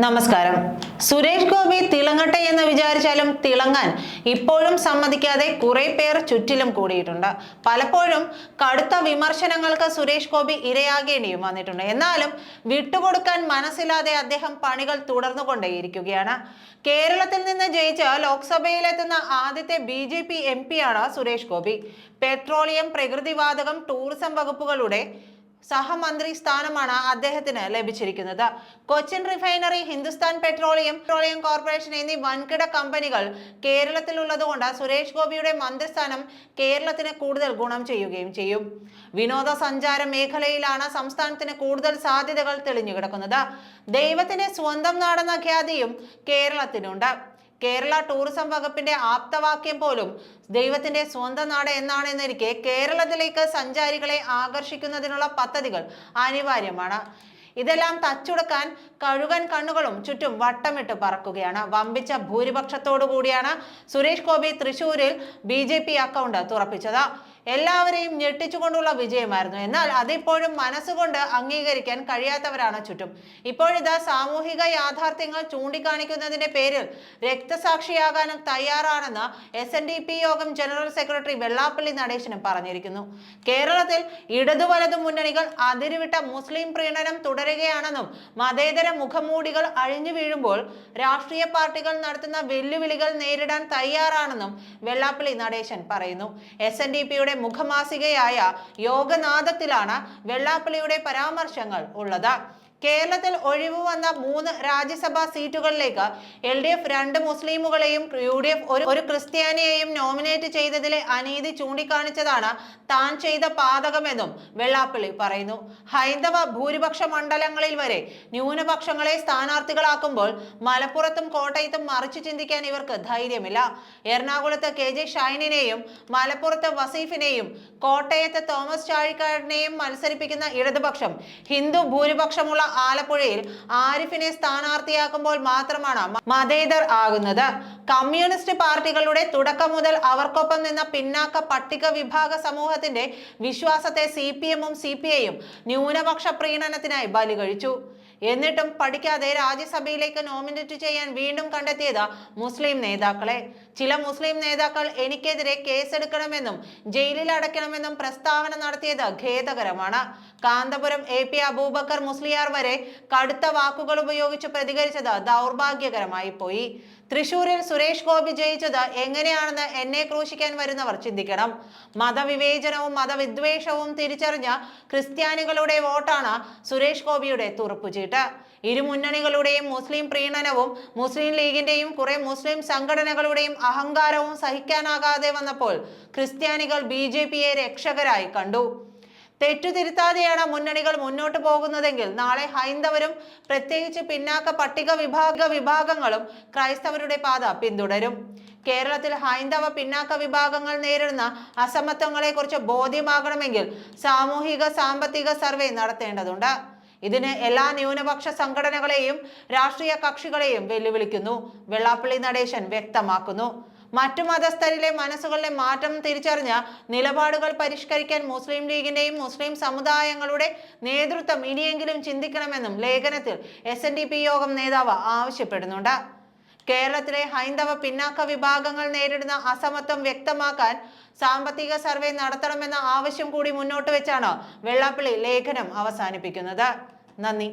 നമസ്കാരം. സുരേഷ് ഗോപി തിളങ്ങട്ടെ എന്ന് വിചാരിച്ചാലും തിളങ്ങാൻ ഇപ്പോഴും സമ്മതിക്കാതെ കുറെ പേർ ചുറ്റിലും കൂടിയിട്ടുണ്ട്. പലപ്പോഴും കടുത്ത വിമർശനങ്ങൾക്ക് സുരേഷ് ഗോപി ഇരയാകേണ്ടിയും വന്നിട്ടുണ്ട്. എന്നാലും വിട്ടുകൊടുക്കാൻ മനസ്സില്ലാതെ അദ്ദേഹം പണികൾ തുടർന്നുകൊണ്ടേയിരിക്കുകയാണ്. കേരളത്തിൽ നിന്ന് ജയിച്ച് ലോക്സഭയിലെത്തുന്ന ആദ്യത്തെ ബി ജെ പി എം പിയാണ് സുരേഷ് ഗോപി. പെട്രോളിയം പ്രകൃതിവാതകം ടൂറിസം വകുപ്പുകളുടെ സഹമന്ത്രി സ്ഥാനമാണ് അദ്ദേഹത്തിന് ലഭിച്ചിരിക്കുന്നത്. Cochin refinery Hindustan petroleum petroleum corporation എന്നീ വൻകിട കമ്പനികൾ കേരളത്തിലുള്ളതുകൊണ്ട് സുരേഷ് ഗോപിയുടെ മന്ത്രിസ്ഥാനം കേരളത്തിന് കൂടുതൽ ഗുണം ചെയ്യുകയും ചെയ്യും. വിനോദസഞ്ചാര മേഖലയിലാണ് സംസ്ഥാനത്തിന് കൂടുതൽ സാധ്യതകൾ തെളിഞ്ഞു കിടക്കുന്നത് ദൈവത്തിന്റെ സ്വന്തം നാടെന്ന ഖ്യാതിയും കേരളത്തിനുണ്ട്. കേരള ടൂറിസം വകുപ്പിന്റെ ആപ്തവാക്യം പോലും ദൈവത്തിന്റെ സ്വന്തം നാട് എന്നാണെന്നിരിക്കെ കേരളത്തിലേക്ക് സഞ്ചാരികളെ ആകർഷിക്കുന്നതിനുള്ള പദ്ധതികൾ അനിവാര്യമാണ്. ഇതെല്ലാം തച്ചുടക്കാൻ കഴുകൻ കണ്ണുകളും ചുറ്റും വട്ടമിട്ട് പറക്കുകയാണ്. വമ്പിച്ച ഭൂരിപക്ഷത്തോടു കൂടിയാണ് സുരേഷ് ഗോപി തൃശൂരിൽ ബി ജെ പി അക്കൗണ്ട് തുറപ്പിച്ചത്. എല്ലാവരെയും ഞെട്ടിച്ചുകൊണ്ടുള്ള വിജയമായിരുന്നു. എന്നാൽ അതിപ്പോഴും മനസ്സുകൊണ്ട് അംഗീകരിക്കാൻ കഴിയാത്തവരാണ് ചുറ്റും. ഇപ്പോഴിതാ സാമൂഹിക യാഥാർത്ഥ്യങ്ങൾ ചൂണ്ടിക്കാണിക്കുന്നതിന്റെ പേരിൽ രക്തസാക്ഷിയാകാനും തയ്യാറാണെന്ന് എസ് എൻ ഡി പി യോഗം ജനറൽ സെക്രട്ടറി വെള്ളാപ്പള്ളി നടേശനും പറഞ്ഞിരിക്കുന്നു. കേരളത്തിൽ ഇടതു വലതു മുന്നണികൾ അതിരുവിട്ട മുസ്ലിം പ്രീണനം തുടരുകയാണെന്നും മതേതര മുഖമൂടികൾ അഴിഞ്ഞു വീഴുമ്പോൾ രാഷ്ട്രീയ പാർട്ടികൾ നടത്തുന്ന വെല്ലുവിളികൾ നേരിടാൻ തയ്യാറാണെന്നും വെള്ളാപ്പള്ളി നടേശൻ പറയുന്നു. എസ് എൻ ഡി പിയുടെ മുഖമാസികയായ യോഗനാഥത്തിലാണ് വെള്ളാപ്പള്ളിയുടെ പരാമർശങ്ങൾ ഉള്ളത്. കേരളത്തിൽ ഒഴിവ് വന്ന മൂന്ന് രാജ്യസഭാ സീറ്റുകളിലേക്ക് എൽ ഡി എഫ് രണ്ട് മുസ്ലിമുകളെയും യു ഡി എഫ് ഒരു ഒരു ക്രിസ്ത്യാനിയെയും നോമിനേറ്റ് ചെയ്തതിലെ അനീതി ചൂണ്ടിക്കാണിച്ചതാണ് താൻ ചെയ്ത പാതകമെന്നും വെള്ളാപ്പള്ളി പറയുന്നു. ഹൈന്ദവ ഭൂരിപക്ഷ മണ്ഡലങ്ങളിൽ വരെ ന്യൂനപക്ഷങ്ങളെ സ്ഥാനാർത്ഥികളാക്കുമ്പോൾ മലപ്പുറത്തും കോട്ടയത്തും മറിച്ചു ചിന്തിക്കാൻ ഇവർക്ക് ധൈര്യമില്ല. എറണാകുളത്ത് കെ ജെ ഷൈനിനെയും മലപ്പുറത്ത് വസീഫിനെയും കോട്ടയത്ത് തോമസ് ചാഴിക്കാടിനെയും മത്സരിപ്പിക്കുന്ന ഇടതുപക്ഷം ഹിന്ദു ഭൂരിപക്ഷമുള്ള ആലപ്പുഴയിൽ ആരിഫിനെ സ്ഥാനാർത്ഥിയാക്കുമ്പോൾ മാത്രമാണ് മതേതർ ആകുന്നത്. കമ്മ്യൂണിസ്റ്റ് പാർട്ടികളുടെ തുടക്കം മുതൽ അവർക്കൊപ്പം നിന്ന പിന്നാക്ക പട്ടിക വിഭാഗ സമൂഹത്തിന്റെ വിശ്വാസത്തെ സി പി എമ്മും സി പി ഐയും ന്യൂനപക്ഷ പ്രീണനത്തിനായി ബലി കഴിച്ചു എന്നിട്ടും പഠിക്കാതെ രാജ്യസഭയിലേക്ക് നോമിനേറ്റ് ചെയ്യാൻ വീണ്ടും കണ്ടെത്തിയത് മുസ്ലിം നേതാക്കളെ. ചില മുസ്ലിം നേതാക്കൾ എനിക്കെതിരെ കേസെടുക്കണമെന്നും ജയിലിൽ അടയ്ക്കണമെന്നും പ്രസ്താവന നടത്തിയത് ഖേദകരമാണ്. കാന്തപുരം എ പി അബൂബക്കർ മുസ്ലിയാർ വരെ കടുത്ത വാക്കുകൾ ഉപയോഗിച്ച് പ്രതികരിച്ചത് ദൗർഭാഗ്യകരമായി പോയി. തൃശൂരിൽ സുരേഷ് ഗോപി ജയിച്ചത് എങ്ങനെയാണെന്ന് എന്നെ ക്രൂശിക്കാൻ വരുന്നവർ ചിന്തിക്കണം. മതവിവേചനവും മതവിദ്വേഷവും തിരിച്ചറിഞ്ഞ ക്രിസ്ത്യാനികളുടെ വോട്ടാണ് സുരേഷ് ഗോപിയുടെ തുറപ്പുചീട്ട്. ഇരു മുസ്ലിം പ്രീണനവും മുസ്ലിം ലീഗിന്റെയും കുറെ മുസ്ലിം സംഘടനകളുടെയും അഹങ്കാരവും സഹിക്കാനാകാതെ വന്നപ്പോൾ ക്രിസ്ത്യാനികൾ ബി രക്ഷകരായി കണ്ടു. തെറ്റുതിരുത്താതെയാണ് മുന്നണികൾ മുന്നോട്ട് പോകുന്നതെങ്കിൽ നാളെ ഹൈന്ദവരും പ്രത്യേകിച്ച് പിന്നാക്ക പട്ടിക വിഭാഗ വിഭാഗങ്ങളും ക്രൈസ്തവരുടെ പാത പിന്തുടരും. കേരളത്തിൽ ഹൈന്ദവ പിന്നാക്ക വിഭാഗങ്ങൾ നേരിടുന്ന അസമത്വങ്ങളെ കുറിച്ച് ബോധ്യമാകണമെങ്കിൽ സാമൂഹിക സാമ്പത്തിക സർവേ നടത്തേണ്ടതുണ്ട്. ഇതിന് എല്ലാ ന്യൂനപക്ഷ സംഘടനകളെയും രാഷ്ട്രീയ കക്ഷികളെയും വെല്ലുവിളിക്കുന്നു. വെള്ളാപ്പള്ളി നടേശൻ വ്യക്തമാക്കുന്നു. മറ്റു മതസ്ഥരിലെ മനസ്സുകളിലെ മാറ്റം തിരിച്ചറിഞ്ഞ നിലപാടുകൾ പരിഷ്കരിക്കാൻ മുസ്ലിം ലീഗിന്റെയും മുസ്ലിം സമുദായങ്ങളുടെ നേതൃത്വം ഇനിയെങ്കിലും ചിന്തിക്കണമെന്നും ലേഖനത്തിൽ എസ് യോഗം നേതാവ് ആവശ്യപ്പെടുന്നുണ്ട്. കേരളത്തിലെ ഹൈന്ദവ പിന്നാക്ക വിഭാഗങ്ങൾ നേരിടുന്ന അസമത്വം വ്യക്തമാക്കാൻ സാമ്പത്തിക സർവേ നടത്തണമെന്ന ആവശ്യം കൂടി മുന്നോട്ട് വെച്ചാണ് വെള്ളാപ്പള്ളി ലേഖനം അവസാനിപ്പിക്കുന്നത്. നന്ദി.